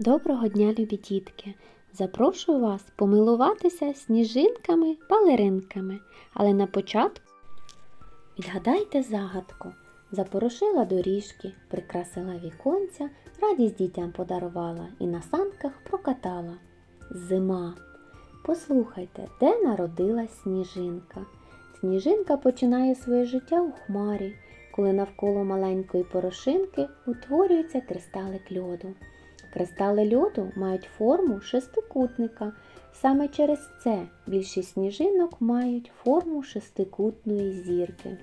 Доброго дня, любі дітки! Запрошую вас помилуватися сніжинками-балеринками. Але на початку відгадайте загадку. Запорошила доріжки, прикрасила віконця, радість дітям подарувала і на санках прокатала. Зима. Послухайте, де народилась сніжинка. Сніжинка починає своє життя у хмарі, коли навколо маленької порошинки утворюється кристалик льоду. Кристали льоду мають форму шестикутника. Саме через це більшість сніжинок мають форму шестикутної зірки.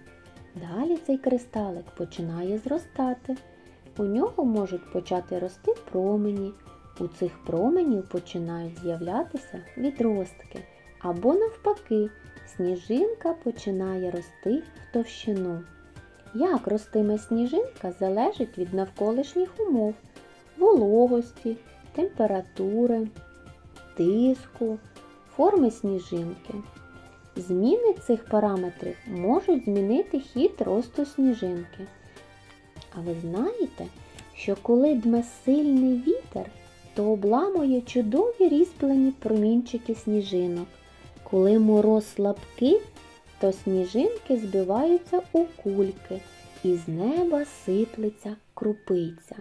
Далі цей кристалик починає зростати. У нього можуть почати рости промені. У цих променів починають з'являтися відростки. Або навпаки, сніжинка починає рости в товщину. Як ростиме сніжинка залежить від навколишніх умов вологості, температури, тиску, форми сніжинки. Зміни цих параметрів можуть змінити хід росту сніжинки. А ви знаєте, що коли дме сильний вітер, то обламує чудові різьблені промінчики сніжинок. Коли мороз слабкий, то сніжинки збиваються у кульки, і з неба сиплеться крупиця.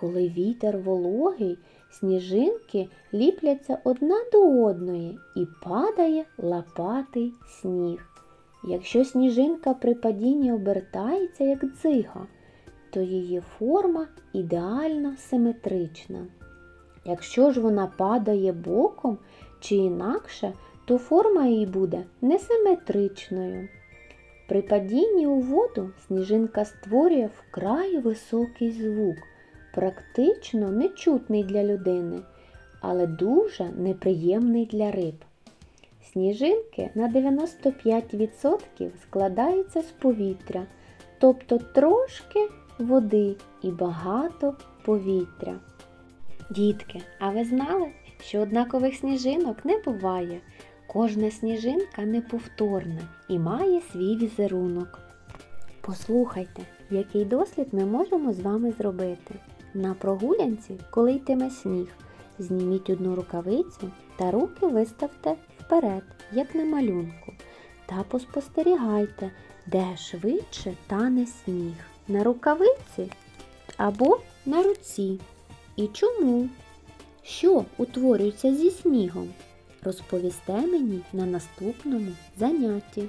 Коли вітер вологий, сніжинки ліпляться одна до одної і падає лопатий сніг. Якщо сніжинка при падінні обертається, як дзига, то її форма ідеально симетрична. Якщо ж вона падає боком чи інакше, то форма її буде несиметричною. При падінні у воду сніжинка створює вкрай високий звук практично нечутний для людини, але дуже неприємний для риб. Сніжинки на 95% складаються з повітря, тобто трошки води і багато повітря. Дітки, а ви знали, що однакових сніжинок не буває? Кожна сніжинка неповторна і має свій візерунок. Послухайте, який дослід ми можемо з вами зробити. На прогулянці, коли йтиме сніг, зніміть одну рукавицю та руки виставте вперед, як на малюнку, та поспостерігайте, де швидше тане сніг. На рукавиці або на руці. І чому? Що утворюється зі снігом? Розповісте мені на наступному занятті.